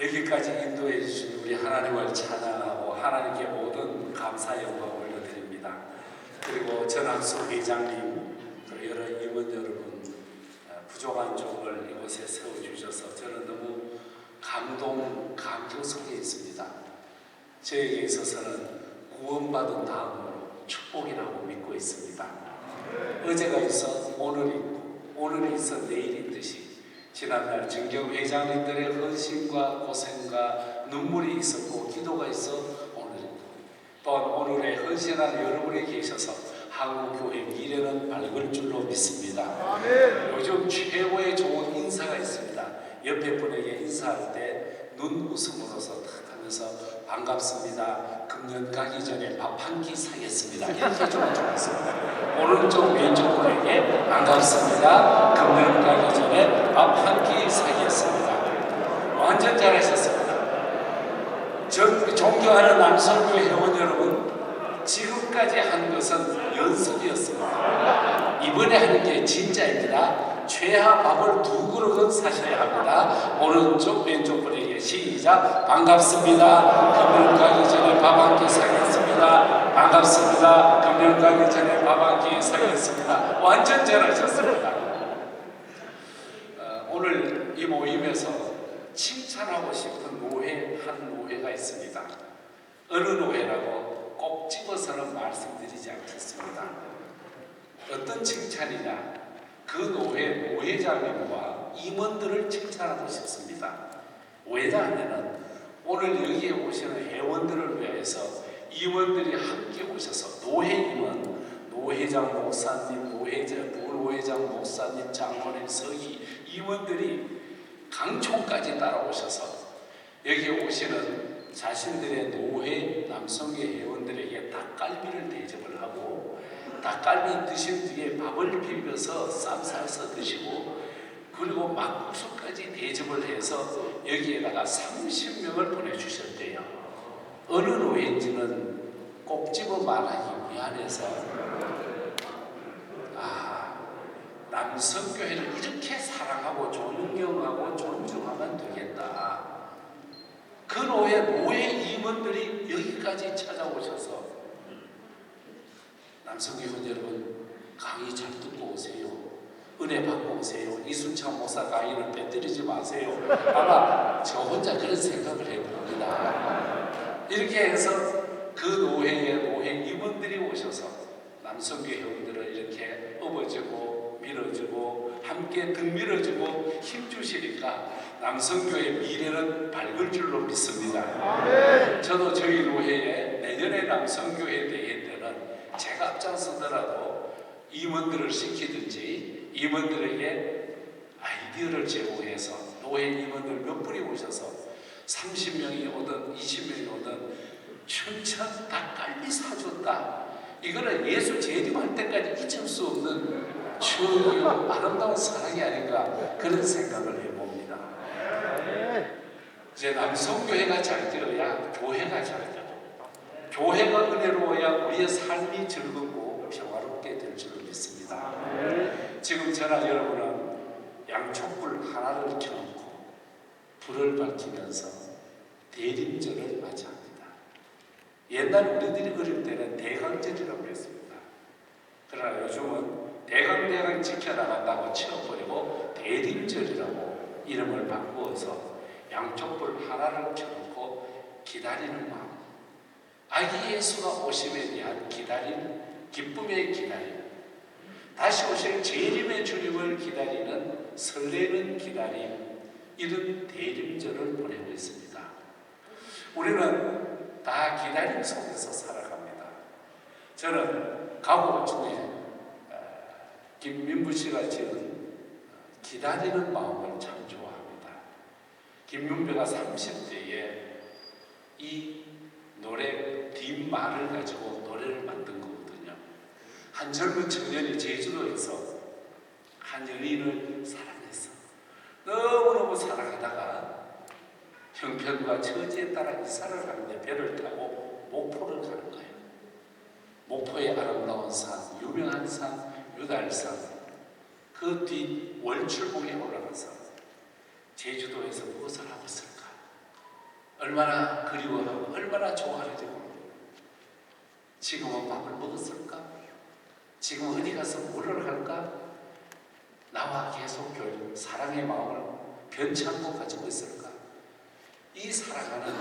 여기까지 인도해 주신 우리 하나님을 찬양하고 하나님께 모든 감사 영광 올려드립니다. 그리고 전학수 회장님, 또 여러 임원 여러분, 어, 부족한 종을 이곳에 세워주셔서 저는 너무 감동, 감격 속에 있습니다. 저에게 있어서는 구원받은 다음으로 축복이라고 믿고 있습니다. 어제가 있어 오늘이 오늘이 있어 내일이 지난날 정경 회장님들의 헌신과 고생과 눈물이 있었고 기도가 있어 오늘 또한 오늘의 헌신한 여러분이 계셔서 한국 교회 미래는 밝을 줄로 믿습니다. 요즘 최고의 좋은 인사가 있습니다. 옆에 분에게 인사할 때 눈 웃음으로서 탁 하면서 반갑습니다. 금년 가기 전에 밥 한 끼 사겠습니다. 이렇게 좀 좋았습니다. 오른쪽 왼쪽 분에게 반갑습니다. 금년 가기 전에 밥 한 끼 사겠습니다. 완전 잘하셨습니다. 전 존경하는 남설교 회원 여러분, 지금까지 한 것은 연습이었습니다. 이번에 하는 게 진짜입니다. 최하 밥을 두 그릇은 사셔야 합니다. 오른쪽 왼쪽 분에게 시작 반갑습니다. 금연 가기 전에 밥 한 끼 사겠습니다. 반갑습니다. 금연 가기 전에 밥 한 끼 사겠습니다. 완전 잘하셨습니다. 어, 오늘 이 모임에서 칭찬하고 싶은 노회 한 노회가 있습니다. 어느 노회라고 꼭 집어서는 말씀드리지 않겠습니다. 어떤 칭찬이냐? 그 노회 노회장님과 임원들을 칭찬하고 싶습니다. 왜냐하면 오늘 여기에 오시는 회원들을 위해서 임원들이 함께 오셔서 노회 임원, 노회장 목사님, 노회장, 부노회장 목사님, 장로님, 서기 임원들이 강촌까지 따라오셔서 여기 오시는 자신들의 노회 남성계 회원들에게 닭갈비를 대접을 하고 닭갈비 드신 뒤에 밥을 비벼서 쌈 싸서 드시고 그리고 막국수까지 대접을 해서 여기에다가 30명을 보내주셨대요. 어느 노예인지는 꼭 집어 말하기 미안해서 아 남성교회를 이렇게 사랑하고 존경하고 존중하면 되겠다. 그 노예 노예 임원들이 여기까지 찾아오셔서 남성교회 여러분 강의 잘 듣고 오세요. 은혜 받고 오세요. 이순창 목사 강의를 빼뜨리지 마세요. 아마 저 혼자 그런 생각을 해봅니다. 이렇게 해서 그 노회의 노회 임원들이 오셔서 남성교회 회원들을 이렇게 업어주고 밀어주고 함께 등 밀어주고 힘주시니까 남성교회 미래는 밝을 줄로 믿습니다. 저도 저희 노회에 내년에 남성교회 대회 때는 제가 앞장서더라도 임원들을 시키든지 임원들에게 아이디어를 제공해서 노회 임원들 몇 분이 오셔서 30명이 오든 20명이 오든 춘천 닭갈비 사줬다. 이거는 예수 재림할 때까지 잊을 수 없는 추억이요 아름다운 사랑이 아닌가 그런 생각을 해봅니다. 이제 남성교회가 잘 되어야 교회가 잘 되고 교회가 은혜로워야 우리의 삶이 즐겁고 평화롭게 될줄 믿습니다. 지금 저나 여러분은 양촛불 하나를 켜놓고 불을 밝히면서 대림절을 맞이합니다. 옛날 우리들이 어릴 때는 대강절이라고 했습니다. 그러나 요즘은 대강대강 지켜나간다고 치워버리고 대림절이라고 이름을 바꾸어서 양촛불 하나를 켜놓고 기다리는 마음 아기 예수가 오심에 대한 기다림, 기쁨의 기다림, 다시 오실 재림의 주님을 기다리는 설레는 기다림, 이런 대림절을 보내고 있습니다. 우리는 다 기다림 속에서 살아갑니다. 저는 가곡 중에 어, 김민부 씨가 지은 기다리는 마음을 참 좋아합니다. 김윤배가 30대에 이 노래 뒷말을 가지고 노래를 만든. 한 젊은 청년이 제주도에서 한 연인을 사랑했어. 너무너무 사랑하다가 형편과 처지에 따라 이사를 가는데 배를 타고 목포를 가는 거예요. 목포의 아름다운 산, 유명한 산, 유달산. 그 뒤 월출봉에 올라가서 제주도에서 무엇을 하고 있을까? 얼마나 그리워하고 얼마나 좋아하는지 모르고 지금은 밥을 먹었을까? 지금 어디 가서 뭐를 할까? 나와 계속 교류, 사랑의 마음을 변찮고 가지고 있을까? 이 사랑하는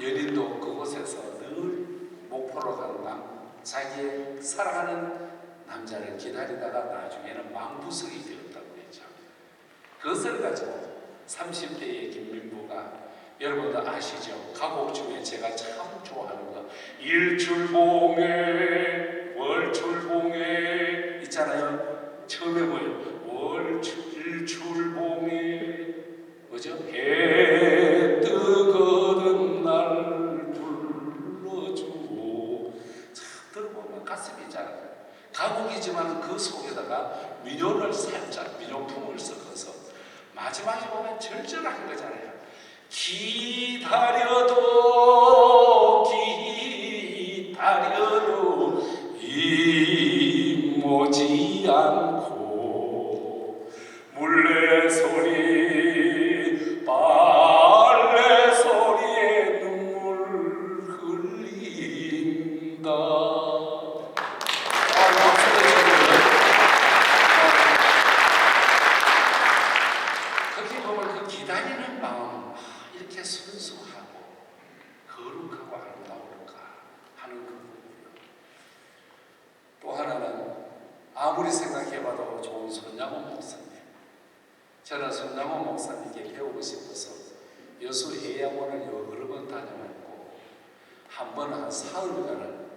연인도 그곳에서 늘 목포로 남, 자기의 사랑하는 남자를 기다리다가 나중에는 망부석이 되었다고 했죠. 그것을 가지고 30대의 김민부가 여러분도 아시죠? 가곡 중에 제가 참 좋아하는 거 일출봉에 월출봉에 있잖아요. 처음에 뭐예요? 월출 일출봉에 뭐죠? 해 뜨거든 날 불러주오 참 들어보면 가슴이 잘 가곡이지만 그 속에다가 민요를 살짝 민요품을 섞어서 마지막에 보면 절절한 거잖아요. 기다려도 저는 손양원 목사님께 배우고 싶어서 여수 해양원을 여러 번 다녀왔고 한 번 한 사흘간을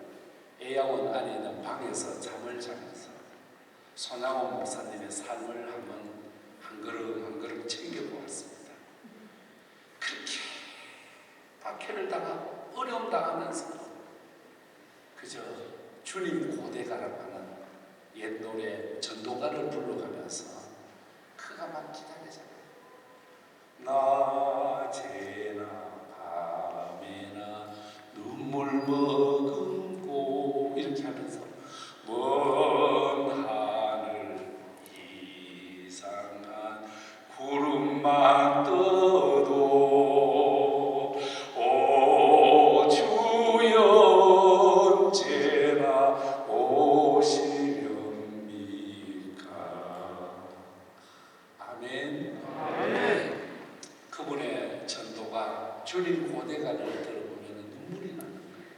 해양원 안에 있는 방에서 잠을 자면서 손양원 목사님의 삶을 한번 한 걸음 한 걸음 챙겨보았습니다. 그렇게 박해를 당하고 어려움 당하면서 그저 주님 고대가라고 하는 옛 노래 전도가를 불러가면서 그가만 기다리잖아요. 낮에나 밤에나 눈물 머금고 이렇게 하면서 먼 하늘 이상한 구름만 떠도 오 주여 언제나 오시렵니까 아멘 그분의 전도가 주님 고대가를 들어보면 눈물이 나는 거예요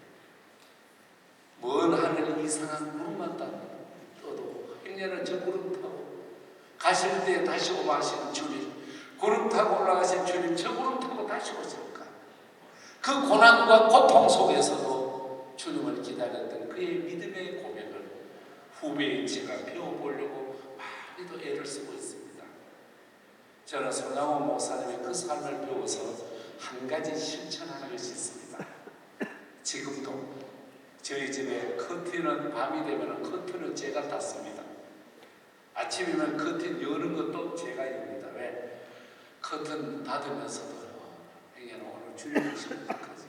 먼 하늘 이상한 구름만 떠도 행여는 저 구름 타고 가실 때 다시 오마 하시는 주님 구름 타고 올라가신 주님 저 구름 타고 다시 오실까 그 고난과 고통 속에서도 주님을 기다렸던 믿음의 고백을 후배인 제가 배워보려고 많이도 애를 쓰고 있습니다 저는 손양원 목사님의 그 삶을 배워서 한 가지 실천하는 것이 있습니다 지금도 저희 집에 커튼은 밤이 되면 커튼은 제가 닫습니다 아침이면 커튼 여는 것도 제가 엽니다. 왜? 커튼 닫으면서도 이게 오늘 주님 오실까지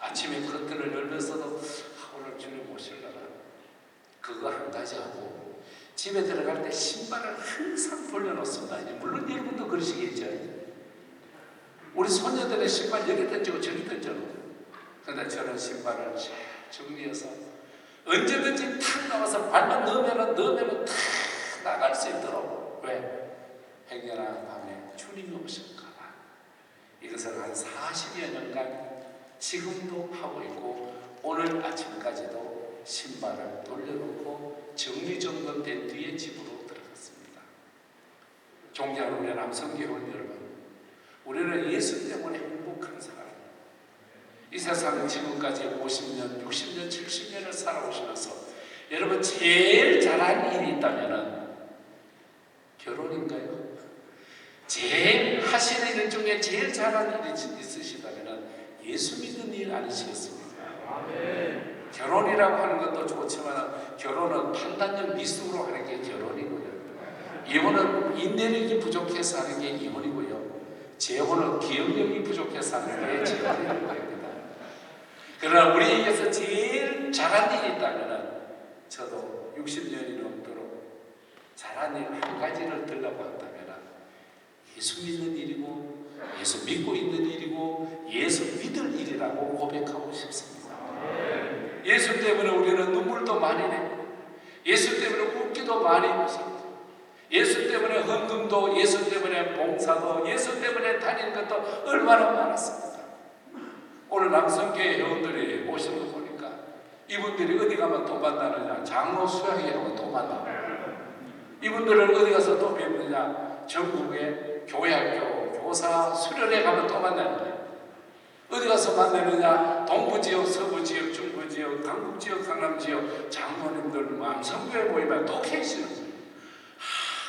아침에 커튼을 열면서도 아, 오늘 주님 오실려나 그거 한 가지 하고 집에 들어갈 때 신발을 항상 벌려놓습니다. 물론 여러분도 그러시겠죠. 우리 손녀들의 신발 여기 던지고 저기 던져놓고 근데 저는 신발을 잘 정리해서 언제든지 탁 나와서 발만 넣으면은 넣으면은 탁 나갈 수 있도록 왜 행여나 밤에 주님이 오실까봐 이것을 한 40여 년간 지금도 하고 있고 오늘 아침까지도 신발을 돌려놓고 정리정돈된 뒤에 집으로 들어갔습니다. 존경하는 우리 남성교원 여러분, 우리는 예수 때문에 행복한 사람. 이 세상은 지금까지 50년, 60년, 70년을 살아오시면서 여러분 제일 잘한 일이 있다면은 결혼인가요? 제일 하시는 일 중에 제일 잘한 일이 있으시다면은 예수 믿는 일 아니시겠습니까? 결혼이라고 하는 것도 좋지만 결혼은 판단력 미숙으로 하는 게 결혼이고요. 이혼은 인내력이 부족해서 하는 게 이혼이고요. 재혼은 기억력이 부족해서 하는 게 재혼이라고 합니다. 그러나 우리에게서 제일 잘한 일이 있다면 저도 60년이 넘도록 잘한 일 한 가지를 들라고 한다면 예수 믿는 일이고 예수 믿고 있는 일이고 예수 믿을 일이라고 고백하고 싶습니다. 예수 때문에 우리는 눈물도 많이 내고 예수 때문에 웃기도 많이 웃습니다. 예수 때문에 헌금도 예수 때문에 봉사도 예수 때문에 다니는 것도 얼마나 많았습니다. 오늘 남성교회 회원들이 오신 거 보니까 이분들이 어디 가면 또 만나느냐 장로 수양회 가면 또 만나 이분들을 어디 가서 또 뵙느냐 전국의 교회학교 교사 수련회 가면 또 만나는 거예요. 어디 가서 만나느냐 동부 지역 서부 지역 중부 지역 강북 지역 강남 지역 장로님들 남성교회 모이면 또 계시는 거예요.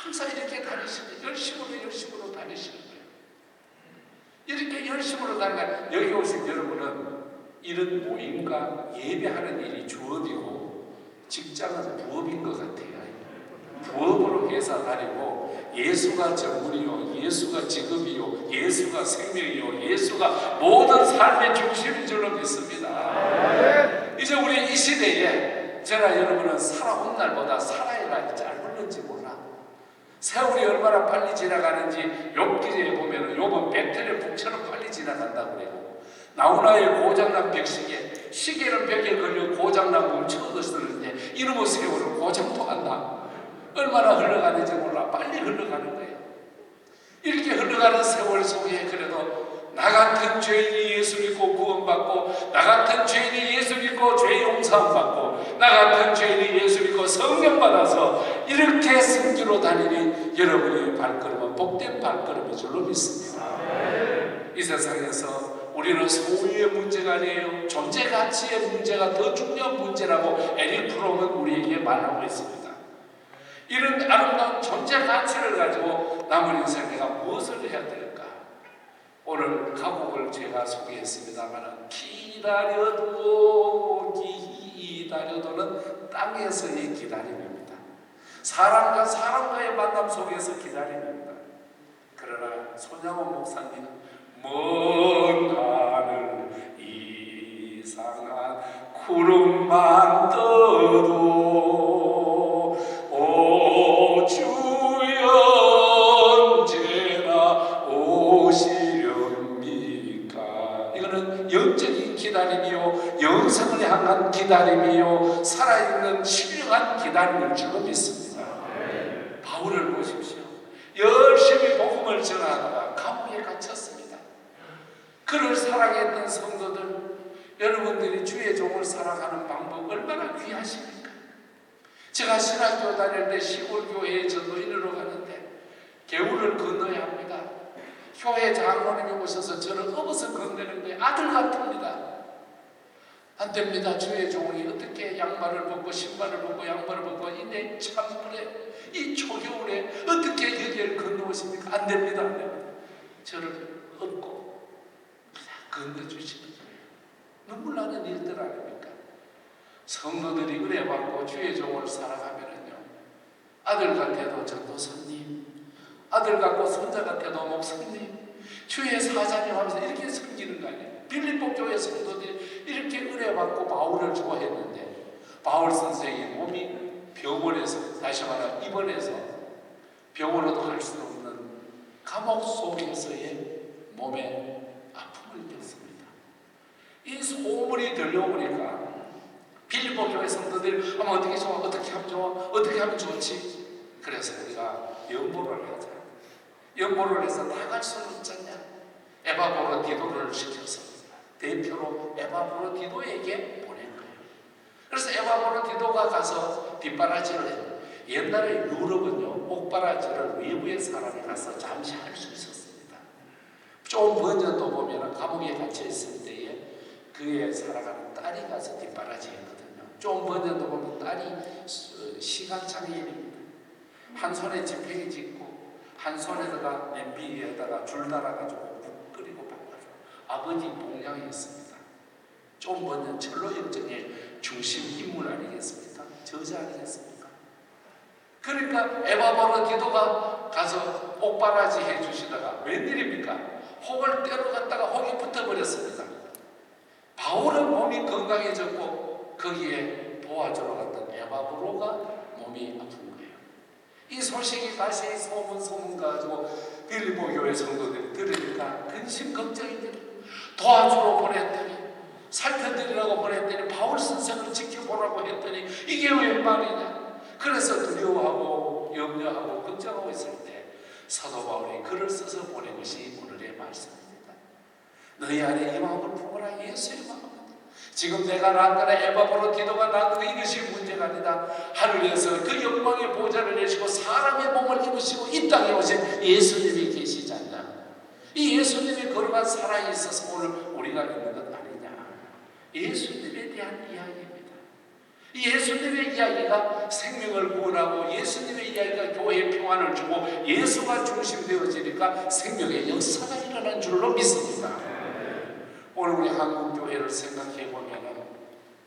항상 이렇게 다니시는 열심으로 열심으로 다니시는 거예요. 이렇게 열심으로 다니면 여기 오신 여러분은 이런 모임과 예배하는 일이 주업이고 직장은 부업인 것 같아요. 부업으로 회사 다니고 예수가 전문이요, 예수가 직업이요, 예수가 생명이요, 예수가 모든 삶의 중심인 줄로 믿습니다. 이제 우리 이 시대에 저나 여러분은 살아온 날보다 살아야 날이 짧은지 몰라. 세월이 얼마나 빨리 지나가는지 욥기에 보면은 욥은 배틀의 북처럼 빨리 지나간다고 그래요. 나훈아의 고장난 백시계 시계는 벽에 걸려 고장난 멈춰 쓰는데 이놈의 세월은 고장도 안 나. 얼마나 흘러가는지 몰라 빨리 흘러가는 거예요. 이렇게 흘러가는 세월 속에 그래도 나 같은 죄인이 예수 믿고 구원받고 나 같은 죄인이 예수 믿고 죄 용서 받고 나 같은 죄인이 예수 믿고 성령 받아서 이렇게 승기로 다니니 여러분의 발걸음은 복된 발걸음인 줄로 믿습니다. 이 세상에서 우리는 소유의 문제가 아니에요. 존재 가치의 문제가 더 중요한 문제라고 에릭 프롬은 우리에게 말하고 있습니다. 이런 아름다운 존재 가치를 가지고 남은 인생 내가 무엇을 해야 될까? 오늘 가곡을 제가 소개했습니다만 기다려도 기다려도는 땅에서의 기다림입니다. 사람과 사람과의 만남 속에서 기다림입니다. 그러나 손양원 목사님은 먼 하늘 이상한 구름만 떠도 기다림이요 살아있는 신령한 기다림을 줄로 믿습니다 바울을 보십시오 열심히 복음을 전하다가 감옥에 갇혔습니다 그를 사랑했던 성도들 여러분들이 주의 종을 사랑하는 방법 얼마나 귀하십니까? 제가 신학교 다닐 때 시골 교회에 전도인으로 가는데 개울을 건너야 합니다. 교회 장로님이 오셔서 저를 업어서 거예요. 아들 같습니다. 안 됩니다. 주의 종이 어떻게 양말을 벗고 신발을 벗고 양말을 벗고 이내 찬물에 이 초겨울에 어떻게 여기를 건너오십니까? 안 됩니다. 안 됩니다. 저를 업고 건너주시는. 눈물 나는 일들 아닙니까? 성도들이 은혜받고 주의 종을 살아가면은요 아들 같아도 전도사님 아들 같고 손자 같아도 목사님 주의 사자님 하면서 이렇게 섬기는 거 아니에요 빌립보 교회 성도들이 이렇게 은혜받고 바울을 좋아했는데 바울 선생의 몸이 병원에서 다시 말하면 입원해서 병원으로 갈 수 없는 감옥 속에서의 몸에 아픔을 겪습니다. 이 소문이 들려오니까 빌립보 교회 성도들 하면 어떻게 좋아 어떻게 하면 좋아 어떻게 하면 좋지? 그래서 우리가 연보를 하자. 연보를 해서 나갈 수는 없잖냐 에바보로 디도를 시켜서 대표로 에바보로 디도에게 보낸 거예요 그래서 에바보로 디도가 가서 뒷바라지를 해요 옛날에 유럽은요 옥바라지를 외부의 사람이 가서 잠시 할 수 있었습니다 좀 번전도 보면 감옥에 갇혀 있을 때에 그의 사랑하는 딸이 가서 뒷바라지 했거든요. 좀 번역도 보면 딸이 시간장애인입니다. 한 손에 지팡이 짚고 한 손에다가 냄비 위에다가 줄 달아가지고. 아버지 봉양이었습니다. 좀 번역 철로 역정의 중심 인물 아니겠습니까? 저자 아니겠습니까? 그러니까 에바바로 기도가 가서 옥바라지 해주시다가 웬일입니까? 혹을 때로 갔다가 혹이 붙어버렸습니다. 바울은 몸이 건강해졌고 거기에 도와주러 갔던 에바브로가 몸이 아픈 거예요. 이 소식이 다시 소문 소문 가지고 빌리보 교회 성도들이 들으니까 근심 걱정입니다. 도와주러 보냈더니 살펴드리라고 보냈더니 바울 선생을 지켜보라고 했더니 이게 웬 말이냐? 그래서 두려워하고 염려하고 걱정하고 있을 때 사도 바울이 글을 써서 보낸 것이 오늘의 말씀입니다. 너희 안에 이 마음을 품어라 예수의 마음. 지금 내가 낳거나 에바브로 기도가 낳고 이것이 문제가 아니다. 하늘에서 그 영광의 보좌를 내시고 사람의 몸을 입으시고 이 땅에 오신 않냐. 이 예수님이 걸어간 사랑이 있어서 오늘 우리가 있는 것 아니냐. 예수님에 대한 이야기입니다. 이 예수님의 이야기가 생명을 구원하고 예수님의 이야기가 교회에 평안을 주고 예수가 중심되어지니까 생명의 역사가 일어난 줄로 믿습니다. 오늘 우리 한국 교회를 생각해 보면은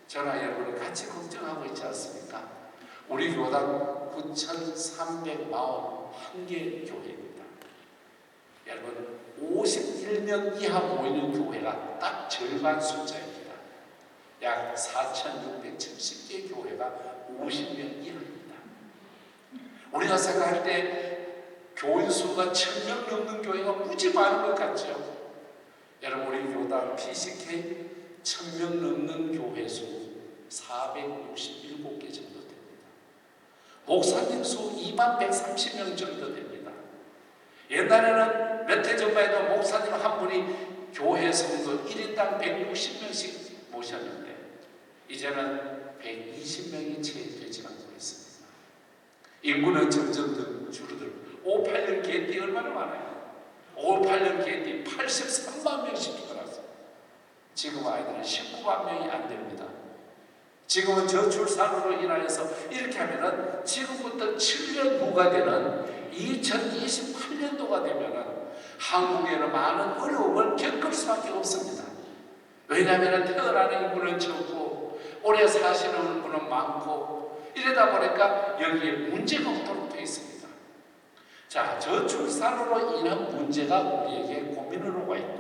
저나 여러분이 같이 걱정하고 있지 않습니까? 우리 교단 9,341개 교회입니다. 여러분 51명 이하 모이는 교회가 딱 절반 숫자입니다. 약 4,670개 교회가 50명 이하입니다. 우리가 생각할 때 교인 수가 1,000명 넘는 교회가 무지 많은 것 같죠? 여러분 우리 교단 PCK 1000명 넘는 교회 수 467개 정도 됩니다. 목사님 수 2만 130명 정도 됩니다. 옛날에는 몇 해 전만 해도 목사님 한 분이 교회 성도 1인당 160명씩 모셨는데 이제는 120명이 채 되지 않고 있습니다. 인구는 점점 더 줄어들고 58년 개띠 얼마나 많아요? 58년 개띠 83만 명씩 죽어났어요. 지금 아이들은 19만 명이 안 됩니다. 지금은 저출산으로 인하여서 이렇게 하면은 지금부터 7년 후가 되는 2028년도가 되면은 한국에는 많은 어려움을 겪을 수밖에 없습니다. 왜냐하면 태어나는 인구는 적고 오래 사시는 인구는 많고 이러다 보니까 여기에 문제가 없도록 되어 있습니다. 자, 저출산으로 인한 문제가 우리에게 고민을 오고 있고